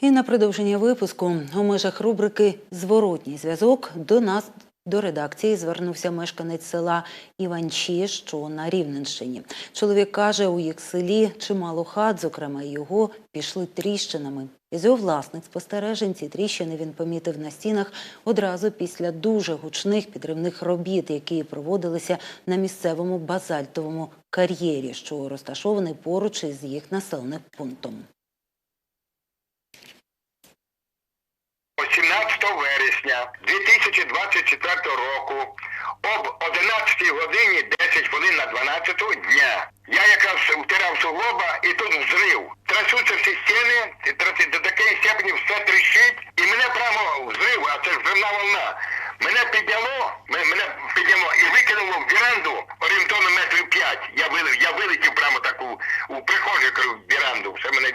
І на продовження випуску у межах рубрики Зворотній зв'язок до нас до редакції звернувся мешканець села Іванчі, що на Рівненщині. Чоловік каже, у їх селі чимало хат, зокрема його, пішли тріщинами. Із його власних спостережень ці тріщини він помітив на стінах одразу після дуже гучних підривних робіт, які проводилися на місцевому базальтовому кар'єрі, що розташований поруч із їх населеним пунктом. 17 вересня 2024 року об 11 годині 10 хвилин на 12 дня. Я якраз втирав суглоба і тут взрив. Трясуться всі стіни, до такої степені все тріщить, і мене прямо взрив, а це ж взривна волна. Мене підняло, мене підняло і викинуло в віранду орієнтовно метрів 5. Я вилетів, прямо таку у прихожу кажу, в віранду. Все мене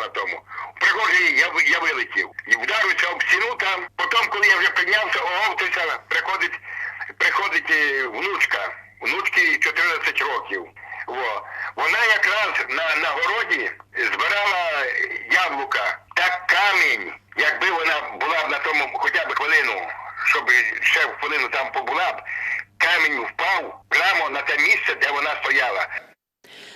на тому. У прихожій я, я вилетів. І вдарився об стіну там. Потім, коли я вже піднявся, оговтався, приходить, приходить е, внучка. Внучці 14 років. Во. Вона якраз на, на городі збирала яблука. Так камінь, якби вона була б на тому хоча б хвилину, щоб ще хвилину там побула б, камінь впав прямо на те місце, де вона стояла.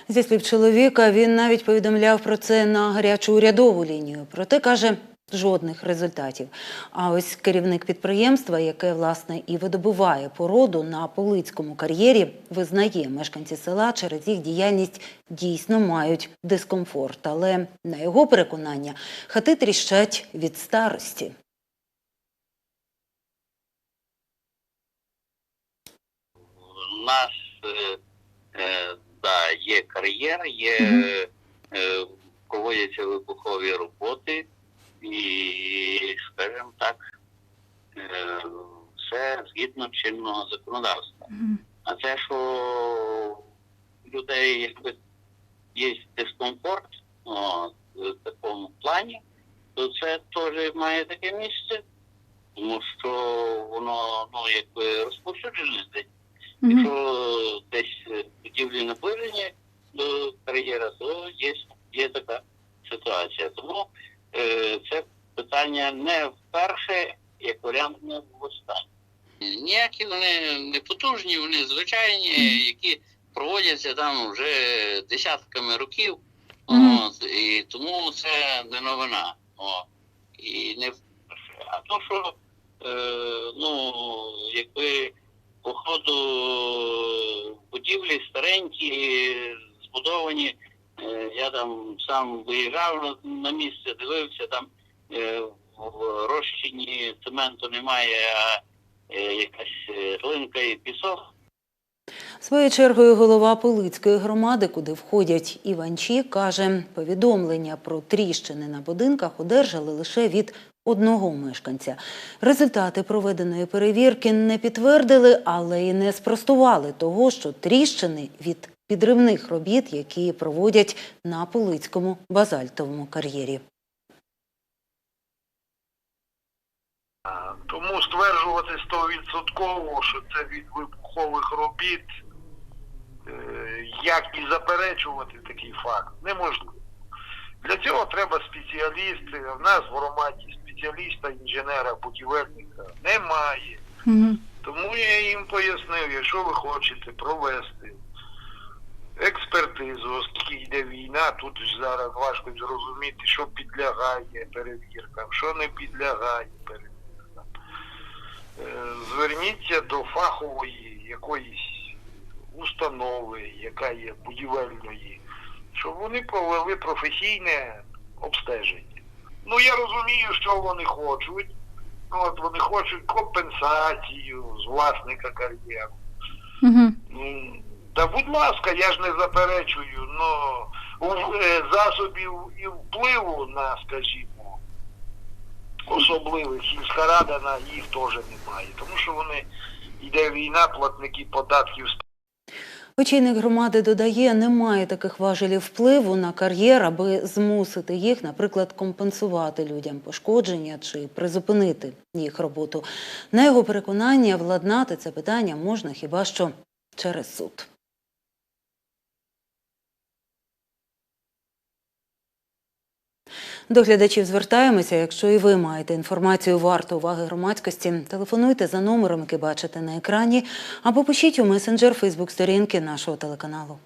Зі слів чоловіка, він навіть повідомляв про це на гарячу урядову лінію. Проте каже, жодних результатів. А ось керівник підприємства, яке власне і видобуває породу на Полицькому кар'єрі, визнає, мешканці села через їх діяльність дійсно мають дискомфорт. Але на його переконання хати тріщать від старості. У нас е, е, да, є кар'єр, є Мгм. е, проводяться вибухові роботи, і, скажімо так, е, все згідно чинного законодавства. А те, що у людей якби є дискомфорт о, в такому плані, то це теж має таке місце, тому що воно ну, якби розповсюджене десь. Якщо десь е, будівлі наближені до кар'єра, то є, є така ситуація. Тому е, це питання не вперше, як варіант не в останнє. Ніякі вони не потужні, вони звичайні, які проводяться там вже десятками років. Мгм. От, і тому це не новина. О, і не вперше. А то, що е, ну, якби по ходу будівлі старенькі, збудовані. Е, Я там сам виїжджав на, місце, дивився, там е, в розчині цементу немає, а е, якась глинка і пісок. Своєю чергою голова Полицької громади, куди входять Іванчі, каже, повідомлення про тріщини на будинках одержали лише від одного мешканця. Результати проведеної перевірки не підтвердили, але й не спростували того, що тріщини від підривних робіт, які проводять на Полицькому базальтовому кар'єрі. Тому стверджувати стовідсотково, що це від вибухових робіт, е, як і заперечувати такий факт, неможливо. Для цього треба спеціалісти. В нас в громаді спеціаліста, інженера, будівельника немає. Тому я їм пояснив, якщо ви хочете провести експертизу, оскільки йде війна, тут ж зараз важко зрозуміти, що підлягає перевіркам, що не підлягає перевіркам. Е, Зверніться до фахової якоїсь установи, яка є будівельної, щоб вони провели професійне обстеження. Ну я розумію, що вони хочуть. Ну, от вони хочуть компенсацію з власника кар'єру. Ну, Та будь ласка, я ж не заперечую, но засобів і впливу на, скажімо, особливих сільська рада на їх теж немає. Тому що вони йде війна, платники податків Очільник громади додає, немає таких важелів впливу на кар'єр, аби змусити їх, наприклад, компенсувати людям пошкодження чи призупинити їх роботу. На його переконання, владнати це питання можна хіба що через суд. До глядачів звертаємося. Якщо і ви маєте інформацію варту уваги громадськості, телефонуйте за номером, який бачите на екрані, або пишіть у месенджер Фейсбук сторінки нашого телеканалу.